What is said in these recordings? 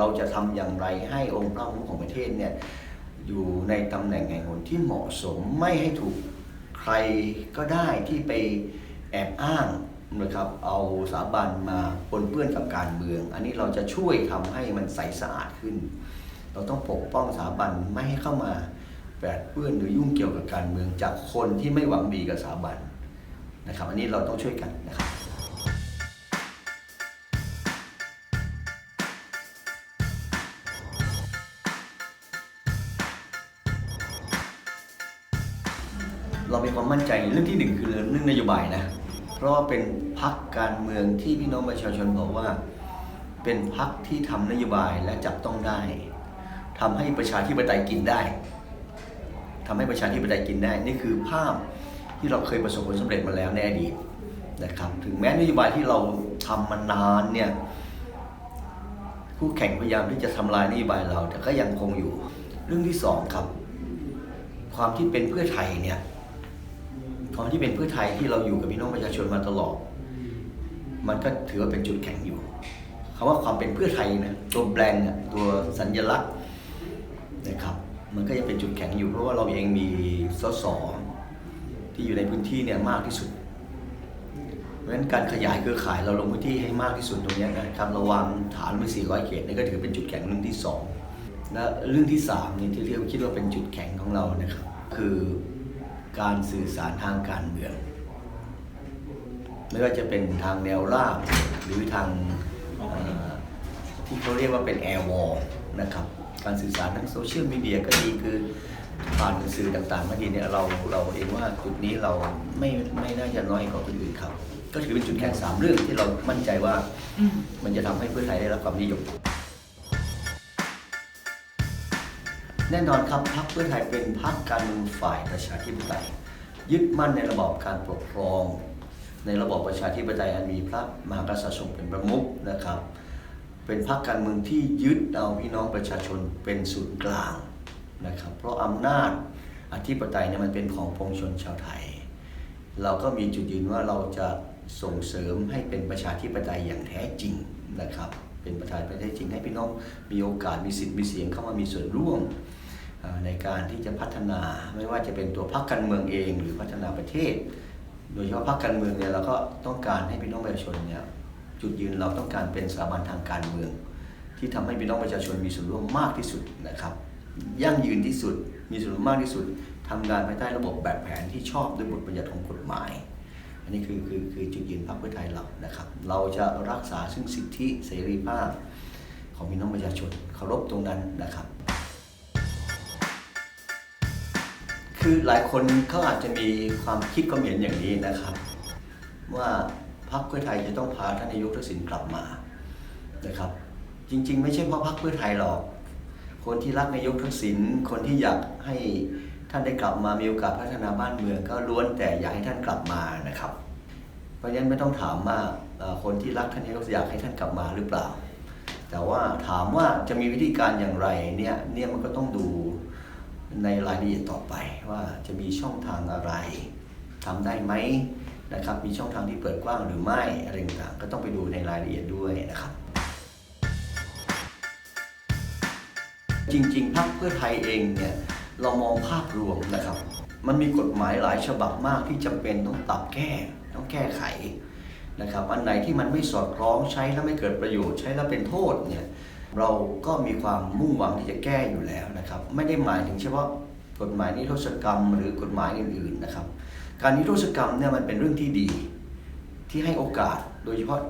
เราจะทำอย่างไรให้องค์พระผู้ของประเทศเนี่ยอยู่ในตำแหน่งแห่งหนที่เหมาะสมไม่ให้ถูกใครก็ได้ที่ไปแอบอ้างนะครับเอาสถาบันมาปนเปื้อนกับการเมือง อันนี้เราจะช่วยทำให้มันใสสะอาดขึ้น เราต้องปกป้องสถาบันไม่ให้เข้ามาแปดเปื้อนหรือยุ่งเกี่ยวกับการเมืองจากคนที่ไม่หวังดีกับสถาบันนะครับ อันนี้เราต้องช่วยกันนะครับ เรามีความมั่นใจเรื่องที่หนึ่งคือเรื่องนโยบายนะ เพราะว่าเป็นพักการเมืองที่พี่น้องประชาชนบอกว่า เป็นพักที่ทำนโยบายและจับต้องได้ทำให้ประชาธิปไตยกินได้ทำให้ประชาธิปไตยกินได้ นี่คือภาพที่เราเคยประสบผลสำเร็จมาแล้วในอดีตนะครับ ถึงแม้นโยบายที่เราทำมานานเนี่ยคู่แข่งพยายามที่จะทำลายนโยบายเรา แต่ก็ยังคงอยู่ เรื่องที่สองครับ ความที่เป็นเพื่อไทยเนี่ย ความที่เป็นเพื่อไทยที่เราอยู่กับพี่น้องประชาชนมาตลอด มันก็ถือว่าเป็นจุดแข็งอยู่คำว่าความเป็นเพื่อไทยนะตัวแบรนด์น่ะตัวสัญลักษณ์นะครับมันก็ยังเป็นจุดแข็งอยู่ เพราะว่าเราเองมีสสที่อยู่ในพื้นที่เนี่ยมากที่สุด เพราะฉะนั้นการขยายเครือข่ายเราลงพื้นที่ให้มากที่สุดตรงนี้นะครับระวังฐานไป400 เขตนี่ก็ถือเป็นจุดแข็งเรื่องที่สองและเรื่องที่สามนี่ที่เรียกคิดว่าเป็นจุดแข็งของเรานะครับคือ การสื่อสารทางการเมือง ไม่ว่าจะเป็นทางแนวราบหรือทางเอ่อที่เขาเรียกว่าเป็นแอร์วอลนะครับการสื่อสารทางโซเชียลมีเดียก็ดีคือผ่านสื่อต่างๆก็ดีเนี่ยเราเราเองว่าจุดนี้เราไม่ไม่น่าจะน้อยกว่าคนอื่นครับ ก็ถือเป็นจุดแข็งสามเรื่องที่เรามั่นใจว่าอืมมันจะทำให้เพื่อไทยได้รับความนิยม แน่นอนครับพรรคเพื่อไทยเป็นพรรคการเมืองฝ่ายประชาธิปไตย ยึดมั่นในระบอบการปกครอง ในระบอบประชาธิปไตยอันมีพระมหากษัตริย์ทรงเป็นประมุขนะครับ เป็นพรรคการเมืองที่ยึดเอาพี่น้องประชาชนเป็นศูนย์กลางนะครับ เพราะอำนาจอธิปไตยเนี่ยมันเป็นของปวงชนชาวไทย เราก็มีจุดยืนว่าเราจะส่งเสริมให้เป็นประชาธิปไตยอย่างแท้จริงนะครับ เป็นประชาธิปไตยจริงให้พี่น้องมีโอกาสมีสิทธิ์มีเสียงเข้ามามีส่วนร่วม ในการที่จะพัฒนาไม่ว่าจะเป็นตัวพรรคการเมืองเอง หรือพัฒนาประเทศ โดยเฉพาะพรรคการเมืองเนี่ยเราก็ต้องการให้พี่น้องประชาชนเนี่ยจุดยืนเราต้องการเป็นสถาบันทางการเมือง ที่ทำให้พี่น้องประชาชนมีส่วนร่วมมากที่สุดนะครับ ยั่งยืนที่สุดมีส่วนร่วมมากที่สุดทำงานภายใต้ระบบแบบแผนที่ชอบด้วยบทบัญญัติของกฎหมาย อันนี้คือคือคือจุดยืนพรรคเพื่อไทยเรานะครับ เราจะรักษาซึ่งสิทธิเสรีภาพ ของพี่น้องประชาชนเคารพตรงนั้นนะครับ คือหลายคนเขาอาจจะมีความคิดความเห็นอย่างนี้นะครับ ว่าพรรคเพื่อไทยจะต้องพาท่านนายกทักษิณกลับมานะครับ จริง ๆ ไม่ใช่เพราะพรรคเพื่อไทยหรอก คนที่รักนายกทักษิณคนที่อยากให้ท่านได้กลับมามีโอกาสพัฒนาบ้านเมืองก็ล้วนแต่อยากให้ท่านกลับมานะครับ เพราะฉะนั้นไม่ต้องถามว่าคนที่รักท่านนายกอยากให้ท่านกลับมาหรือเปล่า แต่ว่าถามว่าจะมีวิธีการอย่างไรเนี่ยเนี่ยมันก็ต้องดู ในรายละเอียดต่อไปว่าจะมีช่องทางอะไรทำได้ไหมนะครับมีช่องทางที่เปิดกว้างหรือไม่อะไรต่างๆก็ต้องไปดูในรายละเอียดด้วยนะครับ จริงๆพรรคเพื่อไทยเองเนี่ยเรามองภาพรวมนะครับ มันมีกฎหมายหลายฉบับมากที่จำเป็นต้องปรับแก้ต้องแก้ไขนะครับอันไหนที่มันไม่สอดคล้องใช้แล้วไม่เกิดประโยชน์ใช้แล้วเป็นโทษเนี่ย เราก็มีความมุ่งหวังที่จะแก้อยู่แล้วนะครับ ไม่ได้หมายถึงเฉพาะกฎหมายนิรโทษกรรม หรือกฎหมายอื่นๆนะครับ การนิรโทษกรรมเนี่ยมันเป็นเรื่องที่ดีที่ให้โอกาสโดยเฉพาะ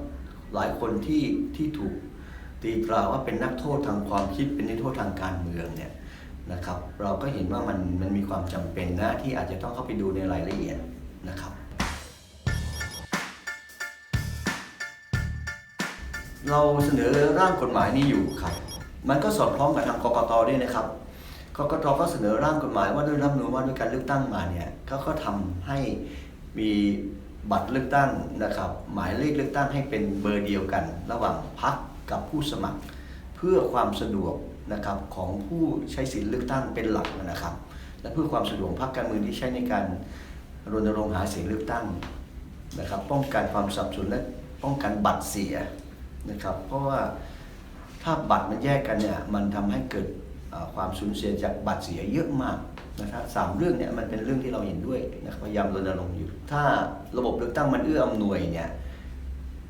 หลายคนที่ที่ถูกตีตราว่าเป็นนักโทษทางความคิดเป็นนักโทษทางการเมืองเนี่ยนะครับ เราก็เห็นว่ามันมันมีความจำเป็นนะที่อาจจะต้องเข้าไปดูในรายละเอียดนะครับ เราเสนอร่างกฎหมายนี้อยู่ครับ มันก็สอดคล้องกับทางกกตด้วยนะครับกกตก็เสนอร่างกฎหมายว่าด้วยรัฐมนูญว่าด้วยการเลือกตั้งมาเนี่ยเขาก็ทำให้มีบัตรเลือกตั้งนะครับ หมายเลขเลือกตั้งให้เป็นเบอร์เดียวกัน ระหว่างพรรคกับผู้สมัคร เพื่อความสะดวกนะครับของผู้ใช้สิทธิเลือกตั้งเป็นหลักนะครับ และเพื่อความสะดวกพรรคการเมืองที่ใช้ในการรณรงค์หาเสียงเลือกตั้งนะครับ ป้องกันความสับสนและป้องกันบัตรเสีย นะครับ เพราะว่าถ้าบัตรมันแยกกันเนี่ยมันทำให้เกิดความสูญเสียจากบัตรเสียเยอะมากนะครับสามเรื่องเนี่ยมันเป็นเรื่องที่เราเห็นด้วยนะพยายามรณรงค์อยู่ ถ้าระบบเลือกตั้งมันเอื้ออำนวยเนี่ย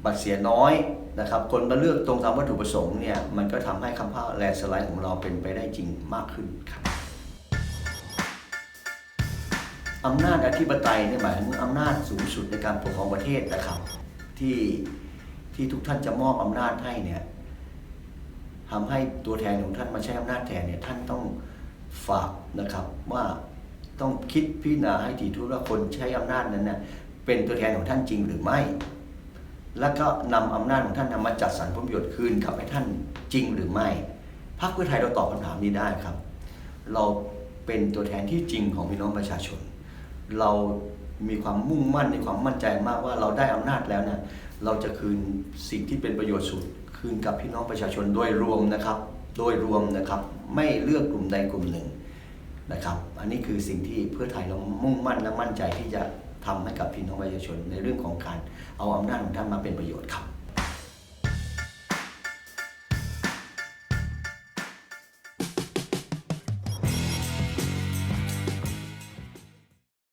บัตรเสียน้อยนะครับ คนมาเลือกตรงตามวัตถุประสงค์เนี่ยมันก็ทำให้คำว่าแลนสไลด์ของเราเป็นไปได้จริงมากขึ้นครับอำนาจอธิปไตยเนี่ยหมายถึงอำนาจสูงสุดในการปกครองประเทศนะครับ ที่ ที่ทุกท่านจะมอบอำนาจให้เนี่ยทำให้ตัวแทนของท่านมาใช้อำนาจแทนเนี่ยท่านต้องฝากนะครับว่าต้องคิดพิจารณาให้ถี่ถ้วนว่าคนใช้อำนาจนั้นเนี่ยเป็นตัวแทนของท่านจริงหรือไม่ แล้วก็นำอำนาจของท่านนำมาจัดสรรผลประโยชน์คืนกลับให้ท่านจริงหรือไม่พรรคเพื่อไทยเราตอบคำถามนี้ได้ครับ เราเป็นตัวแทนที่จริงของพี่น้องประชาชน เรา มีความมุ่งมั่นในความมั่นใจมากว่าเราได้อำนาจแล้วเนี่ยเราจะคืนสิ่งที่เป็นประโยชน์สุด คืนกับพี่น้องประชาชนโดยรวมนะครับ โดยรวมนะครับไม่เลือกกลุ่มใดกลุ่มหนึ่งนะครับ อันนี้คือสิ่งที่เพื่อไทยเรามุ่งมั่นและมั่นใจที่จะทำให้กับพี่น้องประชาชนในเรื่องของการเอาอำนาจของท่านมาเป็นประโยชน์ครับ